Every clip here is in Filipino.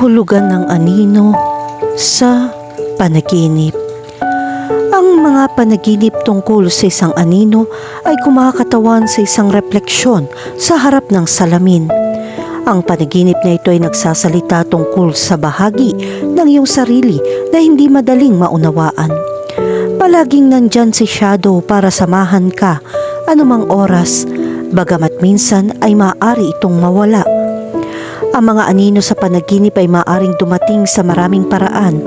kahulugan ng anino sa panaginip. Ang mga panaginip tungkol sa isang anino ay kumakatawan sa isang refleksyon sa harap ng salamin. Ang panaginip na ito ay nagsasalita tungkol sa bahagi ng iyong sarili na hindi madaling maunawaan. Palaging nandyan si Shadow para samahan ka anumang oras, bagamat minsan ay maaari itong mawala. Ang mga anino sa panaginip ay maaring dumating sa maraming paraan.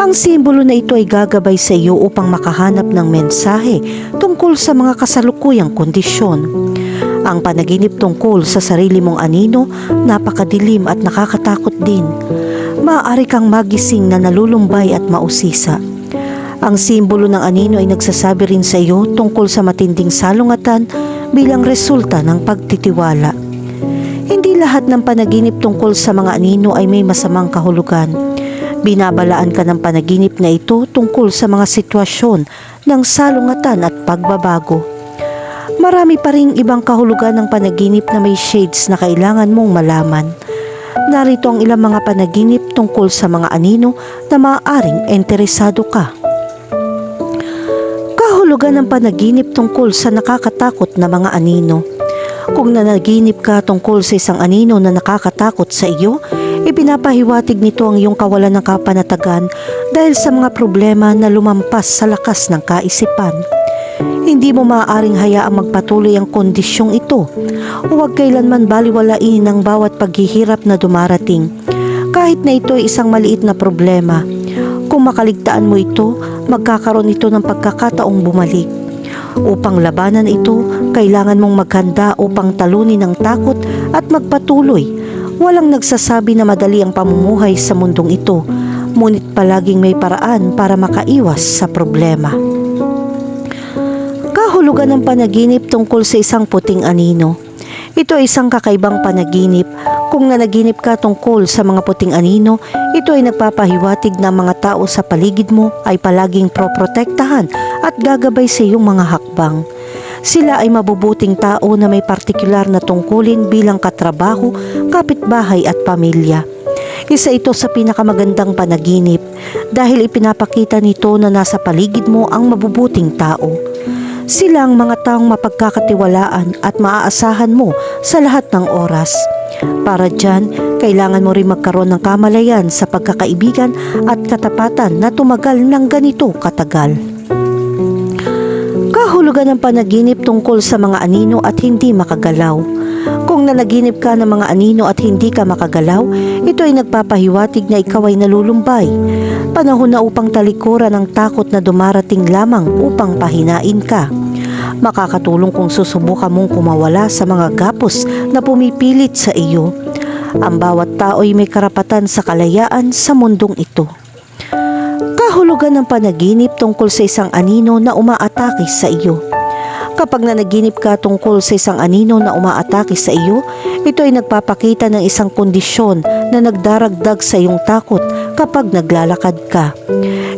Ang simbolo na ito ay gagabay sa iyo upang makahanap ng mensahe tungkol sa mga kasalukuyang kondisyon. Ang panaginip tungkol sa sarili mong anino, napakadilim at nakakatakot din. Maaari kang magising na nalulumbay at mausisa. Ang simbolo ng anino ay nagsasabi rin sa iyo tungkol sa matinding salungatan bilang resulta ng pagtitiwala. Hindi lahat ng panaginip tungkol sa mga anino ay may masamang kahulugan. Binabalaan ka ng panaginip na ito tungkol sa mga sitwasyon ng salungatan at pagbabago. Marami pa ring ibang kahulugan ng panaginip na may shades na kailangan mong malaman. Narito ang ilang mga panaginip tungkol sa mga anino na maaaring interesado ka. Kahulugan ng panaginip tungkol sa nakakatakot na mga anino. Kung nanaginip ka tungkol sa isang anino na nakakatakot sa iyo, ipinapahiwatig nito ang iyong kawalan ng kapanatagan dahil sa mga problema na lumampas sa lakas ng kaisipan. Hindi mo maaaring hayaang magpatuloy ang kondisyong ito. Huwag kailanman baliwalain ang bawat paghihirap na dumarating. Kahit na ito ay isang maliit na problema. Kung makaligtaan mo ito, magkakaroon ito ng pagkakataong bumalik. Upang labanan ito, kailangan mong maghanda upang talunin ang takot at magpatuloy. Walang nagsasabi na madali ang pamumuhay sa mundong ito, ngunit palaging may paraan para makaiwas sa problema. Kahulugan ng panaginip tungkol sa isang puting anino. Ito ay isang kakaibang panaginip. Kung nanaginip ka tungkol sa mga puting anino, ito ay nagpapahiwatig na mga tao sa paligid mo ay palaging proprotektahan at gagabay sa iyong mga hakbang. Sila ay mabubuting tao na may partikular na tungkulin bilang katrabaho, kapitbahay at pamilya. Isa ito sa pinakamagandang panaginip dahil ipinapakita nito na nasa paligid mo ang mabubuting tao. Sila ang mga taong mapagkakatiwalaan at maaasahan mo sa lahat ng oras. Para dyan, kailangan mo rin magkaroon ng kamalayan sa pagkakaibigan at katapatan na tumagal ng ganito katagal. Kahulugan ng panaginip tungkol sa mga anino at hindi makagalaw. Kung nanaginip ka ng mga anino at hindi ka makagalaw, ito ay nagpapahiwatig na ikaw ay nalulumbay. Panahon na upang talikuran ang takot na dumarating lamang upang pahinain ka. Makakatulong kung susubukan mong kumawala sa mga gapos na pumipilit sa iyo. Ang bawat tao ay may karapatan sa kalayaan sa mundong ito. Kahulugan ng panaginip tungkol sa isang anino na umaatake sa iyo. Kapag nanaginip ka tungkol sa isang anino na umaatake sa iyo, ito ay nagpapakita ng isang kondisyon na nagdaragdag sa iyong takot kapag naglalakad ka.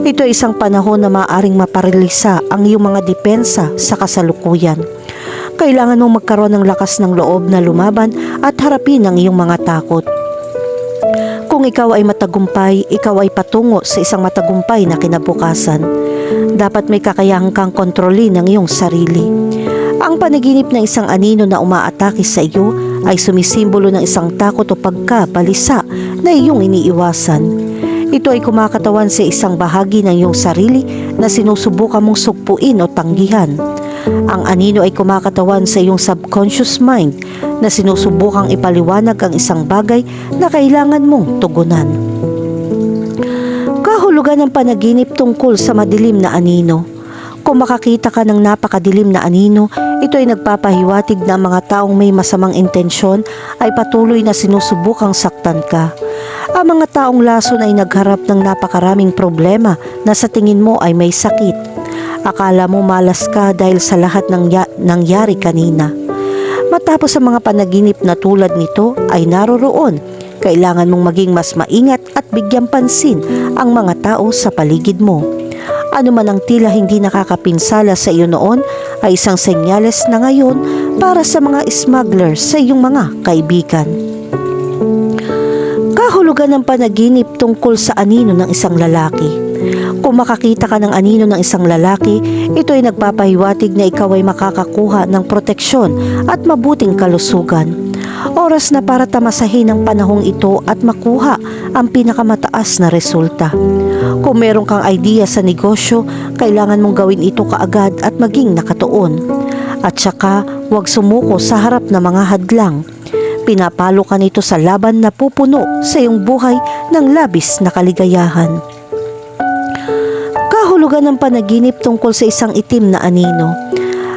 Ito ay isang panahon na maaring maparilisa ang iyong mga depensa sa kasalukuyan. Kailangan mong magkaroon ng lakas ng loob na lumaban at harapin ang iyong mga takot. Kung ikaw ay matagumpay, ikaw ay patungo sa isang matagumpay na kinabukasan. Dapat may kakayahan kang kontrolin ang iyong sarili. Ang panaginip ng isang anino na umaatake sa iyo ay sumisimbolo ng isang takot o pagkabalisa na iyong iniiwasan. Ito ay kumakatawan sa isang bahagi ng iyong sarili na sinusubukan mong sugpuin o tanggihan. Ang anino ay kumakatawan sa iyong subconscious mind na sinusubukang ipaliwanag ang isang bagay na kailangan mong tugunan. Kahulugan ng panaginip tungkol sa madilim na anino. Kung makakita ka ng napakadilim na anino, ito ay nagpapahiwatig na mga taong may masamang intensyon ay patuloy na sinusubukang saktan ka. Ang mga taong lason ay nagharap ng napakaraming problema na sa tingin mo ay may sakit. Akala mo malas ka dahil sa lahat ng ya- nangyari kanina. Matapos ang mga panaginip na tulad nito ay naroroon, kailangan mong maging mas maingat at bigyan pansin ang mga tao sa paligid mo. Ano man ang tila hindi nakakapinsala sa iyo noon ay isang senyales na ngayon para sa mga smugglers sa iyong mga kaibigan. Kahulugan ng panaginip tungkol sa anino ng isang lalaki. Kung makakita ka ng anino ng isang lalaki, ito ay nagpapahiwatig na ikaw ay makakakuha ng proteksyon at mabuting kalusugan. Oras na para tamasahin ang panahong ito at makuha ang pinakamataas na resulta. Kung meron kang idea sa negosyo, kailangan mong gawin ito kaagad at maging nakatuon. At saka, huwag sumuko sa harap ng mga hadlang. Pinapalo ka nito sa laban na pupuno sa iyong buhay ng labis na kaligayahan. Kahulugan ng panaginip tungkol sa isang itim na anino.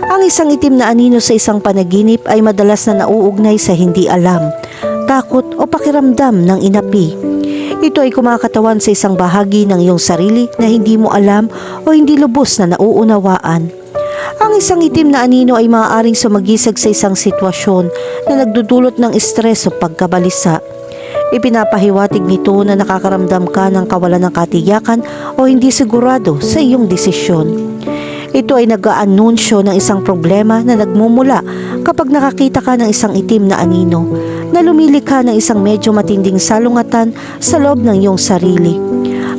Ang isang itim na anino sa isang panaginip ay madalas na nauugnay sa hindi alam, takot o pakiramdam ng inapi. Ito ay kumakatawan sa isang bahagi ng iyong sarili na hindi mo alam o hindi lubos na nauunawaan. Ang isang itim na anino ay maaaring sumagisag sa isang sitwasyon na nagdudulot ng stress o pagkabalisa. Ipinapahiwatig nito na nakakaramdam ka ng kawalan ng katiyakan o hindi sigurado sa iyong desisyon. Ito ay nag-aanunsyo ng isang problema na nagmumula kapag nakakita ka ng isang itim na anino na lumilikha ng isang medyo matinding salungatan sa loob ng iyong sarili.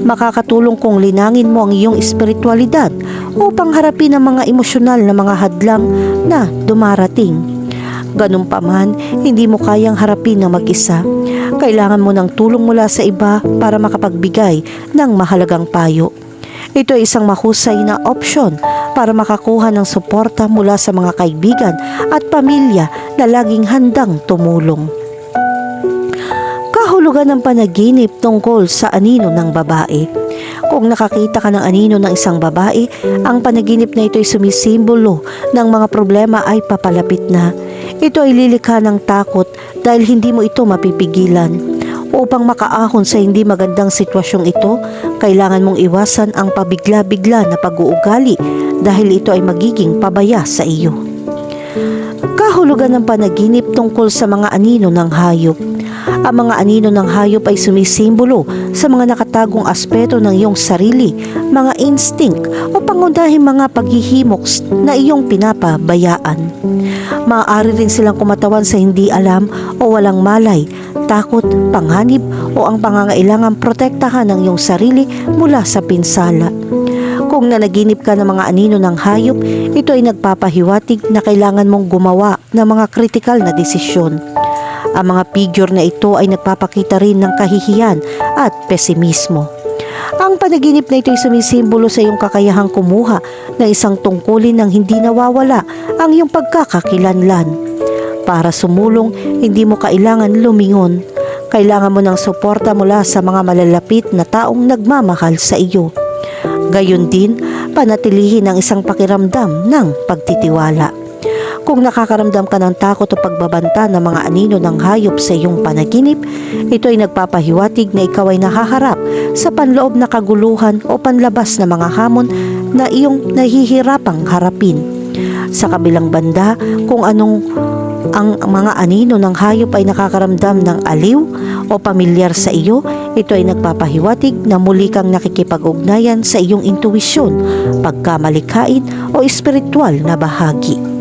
Makakatulong kung linangin mo ang iyong espiritualidad upang harapin ang mga emosyonal na mga hadlang na dumarating. Ganun pa hindi mo kayang harapin ng mag-isa. Kailangan mo ng tulong mula sa iba para makapagbigay ng mahalagang payo. Ito ay isang mahusay na opsyon para makakuha ng suporta mula sa mga kaibigan at pamilya na laging handang tumulong. Kahulugan ng panaginip tungkol sa anino ng babae. Kung nakakita ka ng anino ng isang babae, ang panaginip na ito ay sumisimbolo ng mga problema ay papalapit na. Ito ay lilikha ng takot dahil hindi mo ito mapipigilan. Upang makaahon sa hindi magandang sitwasyong ito, kailangan mong iwasan ang pabigla-bigla na pag-uugali dahil ito ay magiging pabaya sa iyo. Kahulugan ng panaginip tungkol sa mga anino ng hayop. Ang mga anino ng hayop ay sumisimbolo sa mga nakatagong aspeto ng iyong sarili, mga instinct o pangunahing mga paghihimok na iyong pinapabayaan. Maaari rin silang kumatawan sa hindi alam o walang malay, takot, panganib o ang pangangailangang protektahan ng iyong sarili mula sa pinsala. Kung nanaginip ka ng mga anino ng hayop, ito ay nagpapahiwatig na kailangan mong gumawa ng mga kritikal na desisyon. Ang mga figure na ito ay nagpapakita rin ng kahihiyan at pesimismo. Ang panaginip na ito ay sumisimbolo sa iyong kakayahang kumuha ng isang tungkulin ng hindi nawawala ang iyong pagkakakilanlan. Para sumulong, hindi mo kailangan lumingon. Kailangan mo ng suporta mula sa mga malalapit na taong nagmamahal sa iyo. Gayon din, panatilihin ang isang pakiramdam ng pagtitiwala. Kung nakakaramdam ka ng takot o pagbabanta ng mga anino ng hayop sa iyong panaginip, ito ay nagpapahiwatig na ikaw ay nahaharap sa panloob na kaguluhan o panlabas na mga hamon na iyong nahihirapang harapin. Sa kabilang banda, kung anong ang mga anino ng hayop ay nakakaramdam ng aliw o pamilyar sa iyo, ito ay nagpapahiwatig na muli kang nakikipag-ugnayan sa iyong intuwisyon, pagkamalikhain o espiritual na bahagi.